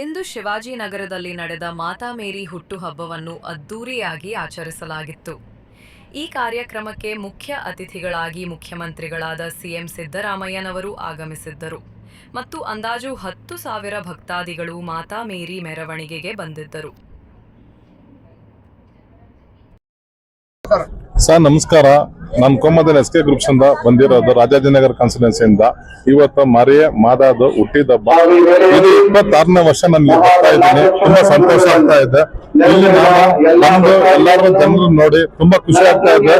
ಇಂದು ಶಿವಾಜಿನಗರದಲ್ಲಿ ನಡೆದ ಮಾತಾ ಮೇರಿ ಹುಟ್ಟುಹಬ್ಬವನ್ನು ಅದ್ದೂರಿಯಾಗಿ ಆಚರಿಸಲಾಗಿತ್ತು. ಈ ಕಾರ್ಯಕ್ರಮಕ್ಕೆ ಮುಖ್ಯ ಅತಿಥಿಗಳಾಗಿ ಮುಖ್ಯಮಂತ್ರಿಗಳಾದ ಸಿಎಂ ಸಿದ್ದರಾಮಯ್ಯನವರು ಆಗಮಿಸಿದ್ದರು. ಮತ್ತು ಅಂದಾಜು ಹತ್ತು ಸಾವಿರ ಭಕ್ತಾದಿಗಳು ಮಾತಾ ಮೇರಿ ಮೆರವಣಿಗೆಗೆ ಬಂದಿದ್ದರು. ಸರ್, ನಮಸ್ಕಾರ. ನಾನು ಕೊಮ್ಮದಲ್ಲಿ ಎಸ್ ಕೆ ಗ್ರೂಪ್ಸ್ ಇಂದ ಬಂದಿರೋದು ರಾಜಾಜಿನಗರ್ ಕಾನ್ಸ್ಟಿಟ್ಯೂನ್ಸಿಯಿಂದ ಇವತ್ತು ಮರಿಯ, ಮಾದಾದು ಹುಟ್ಟಿದಬ್ಬ ಇದು ಇಪ್ಪತ್ತಾರನೇ ವರ್ಷ ನಾನು ಬರ್ತಾ ಇದ್ದೀನಿ. ತುಂಬಾ ಸಂತೋಷ ಆಗ್ತಾ ಇದೆ. ಇಲ್ಲಿ ನಾನು ಎಲ್ಲಾರು ಜನರು ನೋಡಿ ತುಂಬಾ ಖುಷಿ ಆಗ್ತಾ ಇದೆ.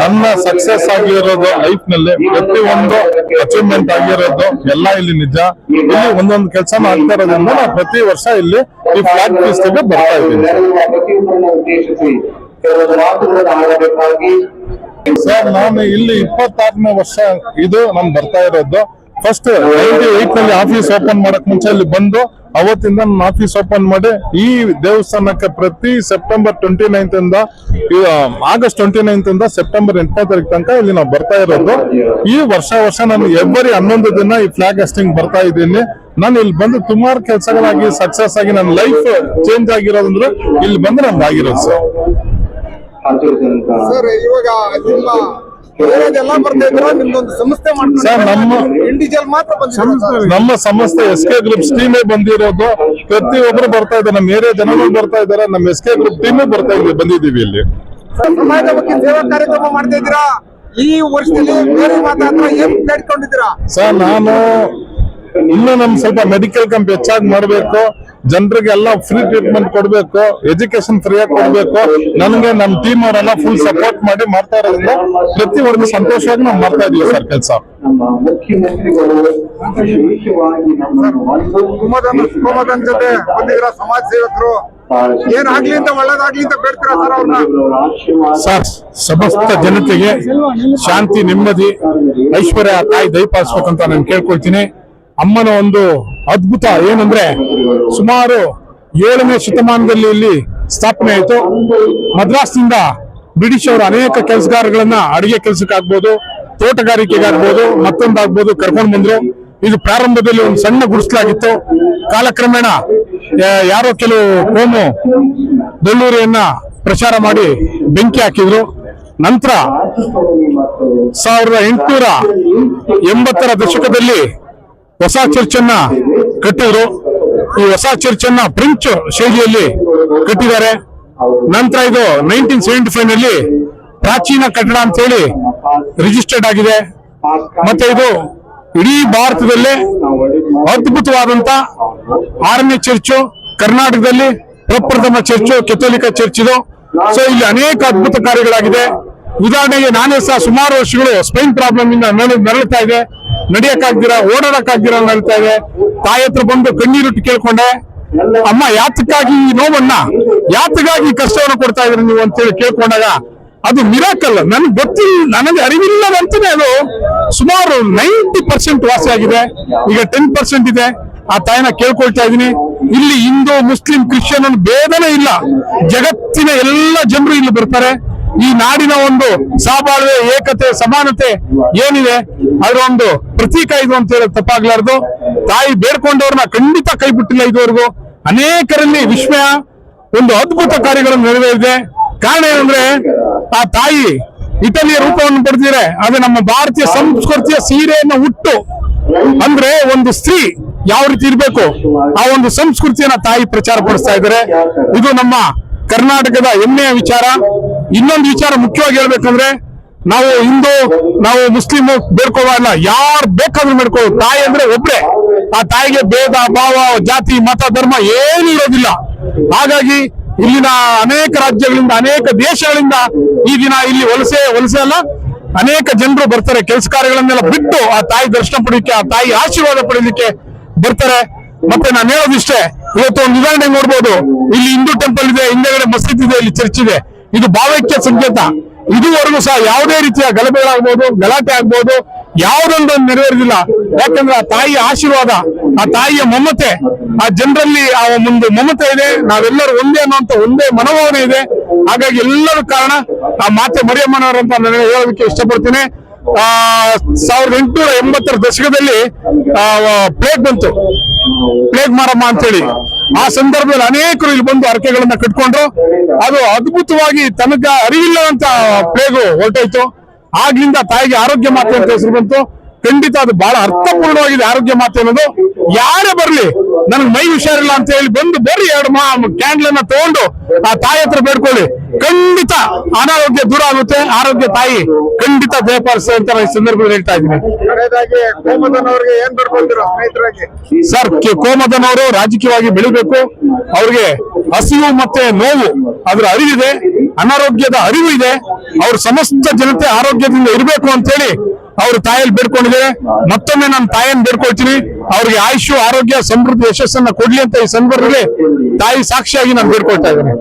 ನನ್ನ ಸಕ್ಸಸ್ ಆಗಿರೋದು ಲೈಫ್ನಲ್ಲಿ ಪ್ರತಿ ಒಂದು ಅಚೀವ್ಮೆಂಟ್ ಆಗಿರೋದು ಎಲ್ಲ ಇಲ್ಲಿ ನಿಜ. ಇಲ್ಲಿ ಒಂದೊಂದು ಕೆಲಸ ಆಗ್ತಾ ಇರೋದ್ರಿಂದ ನಾನು ಪ್ರತಿ ವರ್ಷ ಇಲ್ಲಿ ಈ ಫ್ಲಾಗ್ ಫೀಸ್ಟ್ಗೆ ಬರ್ತಾ ಇದ್ದೀನಿ. ಕೆಲವೊಂದು ಮಾತುಗಳನ್ನು ಆಡಬೇಕಾಗಿ ಸರ್, ನಾನು ಇಲ್ಲಿ ಇಪ್ಪತ್ತಾರನೇ ವರ್ಷ ಇದು ನಾನು ಬರ್ತಾ ಇರೋದು. ಫಸ್ಟ್ ನೈನ್ಟಿ ಏಟ್ನಲ್ಲಿ ಆಫೀಸ್ ಓಪನ್ ಮಾಡಕ್ ಮುಂಚೆ ಇಲ್ಲಿ ಬಂದು, ಅವತ್ತಿಂದ ನನ್ನ ಆಫೀಸ್ ಓಪನ್ ಮಾಡಿ, ಈ ದೇವಸ್ಥಾನಕ್ಕೆ ಪ್ರತಿ ಸೆಪ್ಟೆಂಬರ್ ಟ್ವೆಂಟಿ ನೈನ್ತ್ ಇಂದ ಆಗಸ್ಟ್ ಟ್ವೆಂಟಿ ನೈನ್ತ್ ಇಂದ ಸೆಪ್ಟೆಂಬರ್ ಎಂಟನೇ ತಾರೀಕು ತನಕ ಇಲ್ಲಿ ನಾವು ಬರ್ತಾ ಇರೋದು. ಈ ವರ್ಷ ವರ್ಷ ನಾನು ಎವ್ರಿ ಹನ್ನೊಂದು ದಿನ ಈ ಫ್ಲಾಗ್ ಅಸ್ಟಿಂಗ್ ಬರ್ತಾ ಇದ್ದೀನಿ. ನಾನು ಇಲ್ಲಿ ಬಂದು ಸುಮಾರು ಕೆಲಸಗಳಾಗಿ ಸಕ್ಸಸ್ ಆಗಿ ನನ್ನ ಲೈಫ್ ಚೇಂಜ್ ಆಗಿರೋದಂದ್ರೆ ಇಲ್ಲಿ ಬಂದು ನಮ್ದು ಆಗಿರೋದು ಸರ್ ಸರ್ ಇವಾಗ ನಿಮ್ಮ ಬೇರೆದೆಲ್ಲ ಬರ್ತಾ ಇದ್ರ ನಿಮ್ದೊಂದು ಸಂಸ್ಥೆ ಸರ್, ನಮ್ಮ- ಇಂಡಿವಿಜುವಲ್ ಮಾತ್ರ ನಮ್ಮ ಸಂಸ್ಥೆ ಎಸ್ ಕೆ ಗ್ರೂಪ್ ಟೀಮೇ ಬಂದಿರೋದು. ಪ್ರತಿಯೊಬ್ಬರು ಬರ್ತಾ ಇದ್ದಾರೆ. ನಮ್ಮ ಏರಿಯಾ ಜನಗಳು ಬರ್ತಾ ಇದ್ದಾರೆ. ನಮ್ಮ ಎಸ್ ಕೆ ಗ್ರೂಪ್ ಟೀಮೇ ಬರ್ತಾ ಇದ್ದೀವಿ ಬಂದಿದ್ದೀವಿ ಇಲ್ಲಿ. ಸರ್, ಸಮಾಜದ ಬಗ್ಗೆ ಸೇವಾ ಕಾರ್ಯಕ್ರಮ ಮಾಡ್ತಾ ಇದ್ದೀರಾ? ಈ ವರ್ಷದಲ್ಲಿ ಬೇರೆ ಏನ್ ಸರ್ ನಾನು ಇನ್ನು ನಮ್ ಸ್ವಲ್ಪ ಮೆಡಿಕಲ್ ಕ್ಯಾಂಪ್ ಹೆಚ್ಚಾಗಿ ಮಾಡಬೇಕು. ಜನರಿಗೆಲ್ಲ ಫ್ರೀ ಟ್ರೀಟ್ಮೆಂಟ್ ಕೊಡಬೇಕು ಎಜುಕೇಶನ್ ಫ್ರೀಯಾಗಿ ಆಗಿ ಕೊಡಬೇಕು. ನನಗೆ ನಮ್ಮ ಟೀಮ್ ಅವರೆಲ್ಲ ಫುಲ್ ಸಪೋರ್ಟ್ ಮಾಡಿ ಮಾಡ್ತಾ ಇರೋದ್ರಿಂದ ಪ್ರತಿ ಒಂದು ಸಂತೋಷವಾಗಿ ನಾವು ಮಾಡ್ತಾ ಇದೀವಿ ಸರ್ ಕೆಲಸ. ಕುಮದನ್ ಜೊತೆ ಬಂದಿದ್ದೀರಾ ಸಮಾಜ ಸೇವಕರು? ಏನಾಗ್ಲಿ ಅಂತ ಒಳ್ಳೇದಾಗ್ಲಿ ಅಂತ ಬೇಡ್ತೀರಾ ಸರ್ ಅವ್ರನ್ನ? ಸರ್ ಸಮಸ್ತ ಜನತೆಗೆ ಶಾಂತಿ ನೆಮ್ಮದಿ ಐಶ್ವರ್ಯ ತಾಯಿ ದಯಪಾಲಿಸ್ಬೇಕಂತ ನಾನು ಕೇಳ್ಕೊಳ್ತೀನಿ. ಅಮ್ಮನ ಒಂದು ಅದ್ಭುತ. ಏನಂದ್ರೆ ಸುಮಾರು ಏಳನೇ ಶತಮಾನದಲ್ಲಿ ಇಲ್ಲಿ ಸ್ಥಾಪನೆ ಆಯಿತು. ಮದ್ರಾಸ್ನಿಂದ ಬ್ರಿಟಿಷ್ ಅವರು ಅನೇಕ ಕೆಲಸಗಾರಗಳನ್ನ ಅಡಿಗೆ ಕೆಲಸಕ್ಕಾಗ್ಬೋದು, ತೋಟಗಾರಿಕೆಗಾಗ್ಬೋದು, ಮತ್ತೊಂದಾಗ್ಬೋದು ಕರ್ಕೊಂಡು ಬಂದ್ರು. ಇದು ಪ್ರಾರಂಭದಲ್ಲಿ ಒಂದು ಸಣ್ಣ ಗುಡಿಸಲಾಗಿತ್ತು. ಕಾಲಕ್ರಮೇಣ ಯಾರೋ ಕೆಲವು ಕೋಮು ಬೆಳ್ಳೂರಿಯನ್ನ ಪ್ರಚಾರ ಮಾಡಿ ಬೆಂಕಿ ಹಾಕಿದ್ರು. ನಂತರ ಸಾವಿರದ ಎಂಟುನೂರ ಎಂಬತ್ತರ ದಶಕದಲ್ಲಿ ಹೊಸ ಚರ್ಚನ್ನ ಕಟ್ಟಿದ್ರು. ಈ ಹೊಸ ಚರ್ಚನ್ನ ಫ್ರೆಂಚ್ ಶೈಲಿಯಲ್ಲಿ ಕಟ್ಟಿದ್ದಾರೆ. ನಂತರ ಇದು ನೈನ್ಟೀನ್ ಸೆವೆಂಟಿ ಫೈವ್ನಲ್ಲಿ ಪ್ರಾಚೀನ ಕಟ್ಟಡ ಅಂತ ಹೇಳಿ ರಿಜಿಸ್ಟರ್ಡ್ ಆಗಿದೆ. ಮತ್ತೆ ಇದು ಇಡೀ ಭಾರತದಲ್ಲೇ ಅದ್ಭುತವಾದಂತ ಆರನೇ ಚರ್ಚು, ಕರ್ನಾಟಕದಲ್ಲಿ ಪ್ರಪ್ರಥಮ ಚರ್ಚು, ಕೆಥೋಲಿಕ ಚರ್ಚ್ ಇದು. ಸೊ ಇಲ್ಲಿ ಅನೇಕ ಅದ್ಭುತ ಕಾರ್ಯಗಳಾಗಿದೆ. ಉದಾಹರಣೆಗೆ ನಾನೇ ಸಹ ಸುಮಾರು ವರ್ಷಗಳು ಸ್ಪೈನ್ ಪ್ರಾಬ್ಲಮ್ ಇಂದ ನರಳ್ತಾ ಇದೆ. ನಡಿಯಕ್ಕಾಗ್ದಿರ, ಓಡಾಡಕ್ಕಾಗ್ದಿರ ನರಳ್ತಾ ಇದೆ. ತಾಯಿ ಹತ್ರ ಬಂದು ಕಣ್ಣೀರಿಟ್ಟು ಕೇಳ್ಕೊಂಡೆ, ಅಮ್ಮ, ಯಾತಕ್ಕಾಗಿ ಈ ನೋವನ್ನ? ಯಾತಕ್ಕಾಗಿ ಕಷ್ಟವನ್ನು ಕೊಡ್ತಾ ಇದ್ರಿ ನೀವು? ಅಂತೇಳಿ ಕೇಳ್ಕೊಂಡಾಗ, ಅದು ಮಿರಾಕಲ್ ನನ್ಗೆ ಗೊತ್ತಿಲ್ಲ ನನಗೆ ಅರಿವಿಲ್ಲದಂತಾನೆ ಅದು. ಸುಮಾರು ನೈಂಟಿ ಪರ್ಸೆಂಟ್ ವಾಸಿ ಆಗಿದೆ. ಈಗ ಟೆನ್ ಪರ್ಸೆಂಟ್ ಇದೆ. ಆ ತಾಯಿನ ಕೇಳ್ಕೊಳ್ತಾ ಇದೀನಿ ಇಲ್ಲಿ ಹಿಂದೂ, ಮುಸ್ಲಿಂ, ಕ್ರಿಶ್ಚಿಯನ್ ಭೇದನೇ ಇಲ್ಲ. ಜಗತ್ತಿನ ಎಲ್ಲ ಜನರು ಇಲ್ಲಿ ಬರ್ತಾರೆ. ಈ ನಾಡಿನ ಒಂದು ಸಹಬಾಳ್ವೆ ಏಕತೆ, ಸಮಾನತೆ ಏನಿದೆ? ಅದರ ಒಂದು ಪ್ರತೀಕ ಇದು ಅಂತ ಹೇಳಿ ತಪ್ಪಾಗ್ಲಾರ್ದು. ತಾಯಿ ಬೇಡ್ಕೊಂಡವ್ರನ್ನ ಖಂಡಿತ ಕೈ ಬಿಟ್ಟಿಲ್ಲ ಇದುವರೆಗೂ. ಅನೇಕರಲ್ಲಿ ವಿಶ್ವಯ ಒಂದು ಅದ್ಭುತ ಕಾರ್ಯಗಳನ್ನು ನೆರವೇರಿದೆ ಕಾರಣ ಏನಂದ್ರೆ, ಆ ತಾಯಿ ಇಟಲಿಯ ರೂಪವನ್ನು ಪಡೆದಿದೆ. ಅದು ನಮ್ಮ ಭಾರತೀಯ ಸಂಸ್ಕೃತಿಯ ಸೀರೆಯನ್ನು ಹುಟ್ಟು ಅಂದ್ರೆ ಒಂದು ಸ್ತ್ರೀ ಯಾವ ರೀತಿ ಇರ್ಬೇಕು? ಆ ಒಂದು ಸಂಸ್ಕೃತಿಯನ್ನ ತಾಯಿ ಪ್ರಚಾರ ಪಡಿಸ್ತಾ ಇದ್ದಾರೆ. ಇದು ನಮ್ಮ ಕರ್ನಾಟಕದ ಹೆಮ್ಮೆಯ ವಿಚಾರ. ಇನ್ನೊಂದು ವಿಚಾರ ಮುಖ್ಯವಾಗಿ ಹೇಳ್ಬೇಕಂದ್ರೆ, ನಾವು ಹಿಂದೂ, ನಾವು ಮುಸ್ಲಿಂ ಬೇಡ್ಕೋವಲ್ಲ ಯಾರು ಬೇಕಾದ್ರೂ ಬೇಡ್ಕೋ ತಾಯಿ ಅಂದ್ರೆ ಒಬ್ರೆ. ಆ ತಾಯಿಗೆ ಭೇದ, ಭಾವ, ಜಾತಿ, ಮತ, ಧರ್ಮ ಏನು ಇರೋದಿಲ್ಲ. ಹಾಗಾಗಿ ಇಲ್ಲಿನ ಅನೇಕ ರಾಜ್ಯಗಳಿಂದ, ಅನೇಕ ದೇಶಗಳಿಂದ ಈ ದಿನ ಇಲ್ಲಿ ವಲಸೆ ವಲಸೆ ಅಲ್ಲ, ಅನೇಕ ಜನರು ಬರ್ತಾರೆ. ಕೆಲಸ ಕಾರ್ಯಗಳನ್ನೆಲ್ಲ ಬಿಟ್ಟು ಆ ತಾಯಿ ದರ್ಶನ ಪಡೆಯಲಿಕ್ಕೆ, ಆ ತಾಯಿ ಆಶೀರ್ವಾದ ಪಡೀಲಿಕ್ಕೆ ಬರ್ತಾರೆ. ಮತ್ತೆ ನಾನು ಹೇಳೋದಿಷ್ಟೇ ಇವತ್ತು ಒಂದು ಉದಾಹರಣೆ ನೋಡ್ಬೋದು. ಇಲ್ಲಿ ಹಿಂದೂ ಟೆಂಪಲ್ ಇದೆ, ಹಿಂದೆಗಡೆ ಮಸೀದ್ ಇದೆ, ಇಲ್ಲಿ ಚರ್ಚ್ ಇದೆ. ಇದು ಭಾವೈಕ್ಯ ಸಂಕೇತ. ಇದುವರೆಗೂ ಸಹ ಯಾವುದೇ ರೀತಿಯ ಗಲಭೆಗಳಾಗ್ಬೋದು, ಗಲಾಟೆ ಆಗ್ಬೋದು, ಯಾವುದೊಂದು ನೆರವೇರಿದಿಲ್ಲ. ಯಾಕಂದ್ರೆ ಆ ತಾಯಿಯ ಆಶೀರ್ವಾದ, ಆ ತಾಯಿಯ ಮಮತೆ, ಆ ಜನರಲ್ಲಿ ಆ ಒಂದು ಮಮತೆ ಇದೆ. ನಾವೆಲ್ಲರೂ ಒಂದೇ ಅನ್ನುವಂತ ಒಂದೇ ಮನೋಭಾವನೆ ಇದೆ. ಹಾಗಾಗಿ ಎಲ್ಲರ ಕಾರಣ ಆ ಮಾತೆ ಮರಿಯಮ್ಮನವರಂತ ನಾನು ಹೇಳೋದಕ್ಕೆ ಇಷ್ಟಪಡ್ತೀನಿ. ಸಾವಿರದ ಎಂಟುನೂರ ಎಂಬತ್ತರ ದಶಕದಲ್ಲಿ ಪ್ಲೇಗ್ ಬಂತು. ಪ್ಲೇಗ್ ಮಾರಮ್ಮ ಅಂತೇಳಿ ಆ ಸಂದರ್ಭದಲ್ಲಿ ಅನೇಕರು ಇಲ್ಲಿ ಬಂದು ಹರಕೆಗಳನ್ನ ಕಟ್ಕೊಂಡ್ರು. ಅದು ಅದ್ಭುತವಾಗಿ ತನಗ ಅರಿವಿಲ್ಲದಂತ ಪ್ಲೇಗು ಹೊರಟೋಯ್ತು. ಆಗ್ಲಿಂದ ತಾಯಿಗೆ ಆರೋಗ್ಯ ಮಾತ್ರ ಅಂತ ಹೆಸರು ಬಂತು. ಖಂಡಿತ ಅದು ಬಹಳ ಅರ್ಥಪೂರ್ಣವಾಗಿದೆ ಆರೋಗ್ಯ ಮಾತೆ ಅನ್ನೋದು. ಯಾರೇ ಬರ್ಲಿ ನನಗೆ ಮೈ ಹುಷಾರಿಲ್ಲ ಅಂತ ಹೇಳಿ ಬಂದು ಬರ್ರಿ ಎರಡು ಮಾ ಕ್ಯಾಂಡ್ಲ್ ಅನ್ನ ತಗೊಂಡು ಆ ತಾಯಿ ಹತ್ರ ಬೇಡ್ಕೊಳ್ಳಿ. ಖಂಡಿತ ಅನಾರೋಗ್ಯ ದೂರ ಆಗುತ್ತೆ. ಆರೋಗ್ಯ ತಾಯಿ ಖಂಡಿತ ದಯಪಾಲಿಸ್ತದೆ ಅಂತ ಈ ಸಂದರ್ಭದಲ್ಲಿ ಹೇಳ್ತಾ ಇದ್ದೀನಿ. ಸರ್ ಕೆ- ಕೋಮದನ್ ಅವರು ರಾಜಕೀಯವಾಗಿ ಬೆಳಿಬೇಕು. ಅವ್ರಿಗೆ ಹಸಿವು ಮತ್ತೆ ನೋವು ಅದ್ರ ಅರಿವಿದೆ. ಅನಾರೋಗ್ಯದ ಅರಿವು ಇದೆ. ಅವ್ರ ಸಮಸ್ತ ಜನತೆ ಆರೋಗ್ಯದಿಂದ ಇರಬೇಕು ಅಂತ ಹೇಳಿ ಅವ್ರ ತಾಯಲ್ಲಿ ಬೇಡ್ಕೊಂಡಿದ್ದೇವೆ ಮತ್ತೊಮ್ಮೆ ನಾನು ತಾಯಿಯನ್ನು ಬೇಡ್ಕೊಳ್ತೀನಿ. ಅವ್ರಿಗೆ ಆಯುಷು ಆರೋಗ್ಯ, ಸಮೃದ್ಧಿ, ಯಶಸ್ಸನ್ನ ಕೊಡ್ಲಿ ಅಂತ ಈ ಸಂದರ್ಭದಲ್ಲಿ ತಾಯಿ ಸಾಕ್ಷಿಯಾಗಿ ನಾನು ಬೇಡ್ಕೊಳ್ತಾ ಇದ್ದೇನೆ.